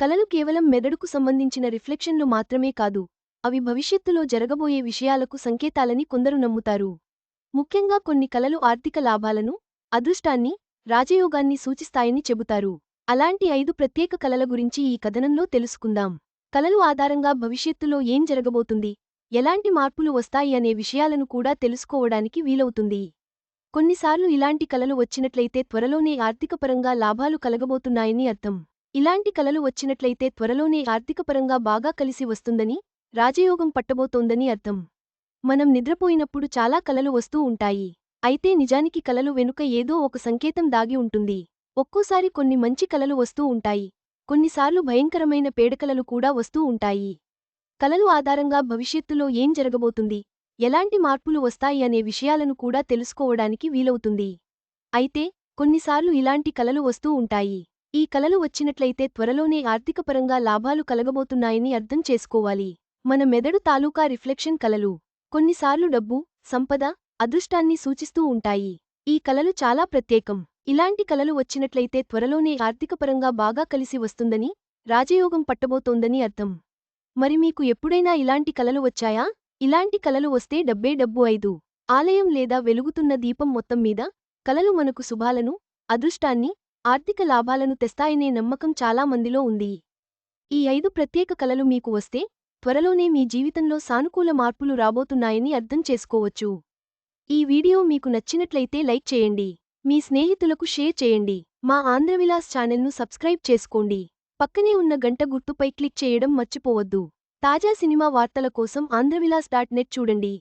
కలలు కేవలం మెదడుకు సంబంధించిన రిఫ్లెక్షన్లు మాత్రమే కాదు అవి భవిష్యత్తులో జరగబోయే విషయాలకు సంకేతాలని కొందరు నమ్ముతారు. ముఖ్యంగా కొన్ని కలలు ఆర్థిక లాభాలను అదృష్టాన్ని రాజయోగాన్ని సూచిస్తాయని చెబుతారు. అలాంటి ఐదు ప్రత్యేక కలల గురించి ఈ కథనంలో తెలుసుకుందాం. కలలు ఆధారంగా భవిష్యత్తులో ఏం జరగబోతుంది ఎలాంటి మార్పులు వస్తాయి అనే విషయాలను కూడా తెలుసుకోవడానికి వీలవుతుంది. కొన్నిసార్లు ఇలాంటి కలలు వచ్చినట్లయితే త్వరలోనే ఆర్థికపరంగా లాభాలు కలగబోతున్నాయని అర్థం. ఇలాంటి కలలు వచ్చినట్లయితే త్వరలోనే ఆర్థికపరంగా బాగా కలిసి వస్తుందని రాజయోగం పట్టబోతోందని అర్థం. మనం నిద్రపోయినప్పుడు చాలా కలలు వస్తూ ఉంటాయి. అయితే నిజానికి కలలు వెనుక ఏదో ఒక సంకేతం దాగి ఉంటుంది. ఒక్కోసారి కొన్ని మంచి కలలు వస్తూ ఉంటాయి. కొన్నిసార్లు భయంకరమైన పేడకలలు కూడా వస్తూ ఉంటాయి. కలలు ఆధారంగా భవిష్యత్తులో ఏం జరగబోతుంది? ఎలాంటి మార్పులు వస్తాయి అనే విషయాలను కూడా తెలుసుకోవడానికి వీలవుతుంది. అయితే కొన్నిసార్లు ఇలాంటి కలలు వస్తూ ఉంటాయి. ఈ కలలు వచ్చినట్లయితే త్వరలోనే ఆర్థికపరంగా లాభాలు కలగబోతున్నాయని అర్థం చేసుకోవాలి. మన మెదడు తాలూకా రిఫ్లెక్షన్ కలలు. కొన్నిసార్లు డబ్బు సంపద అదృష్టాన్ని సూచిస్తూ ఉంటాయి. ఈ కలలు చాలా ప్రత్యేకం. ఇలాంటి కలలు వచ్చినట్లయితే త్వరలోనే ఆర్థికపరంగా బాగా కలిసి వస్తుందని రాజయోగం పట్టబోతోందని అర్థం. మరి మీకు ఎప్పుడైనా ఇలాంటి కలలు వచ్చాయా? ఇలాంటి కలలు వస్తే డబ్బే డబ్బు ఐదు. ఆలయం లేదా వెలుగుతున్న దీపం మొత్తం మీద కలలు మనకు శుభాలను అదృష్టాన్ని ఆర్థిక లాభాలను తెస్తాయనే నమ్మకం చాలా మందిలో ఉంది. ఈ ఐదు ప్రత్యేక కలలు మీకు వస్తే త్వరలోనే మీ జీవితంలో సానుకూల మార్పులు రాబోతున్నాయని అర్థం చేసుకోవచ్చు. ఈ వీడియో మీకు నచ్చినట్లయితే లైక్ చేయండి. మీ స్నేహితులకు షేర్ చేయండి. మా ఆంధ్రవిలాస్ ఛానల్ను సబ్స్క్రైబ్ చేసుకోండి. పక్కనే ఉన్న గంట గుర్తుపై క్లిక్ చేయడం మర్చిపోవద్దు. తాజా సినిమా వార్తల కోసం ఆంధ్రవిలాస్ డాట్ నెట్ చూడండి.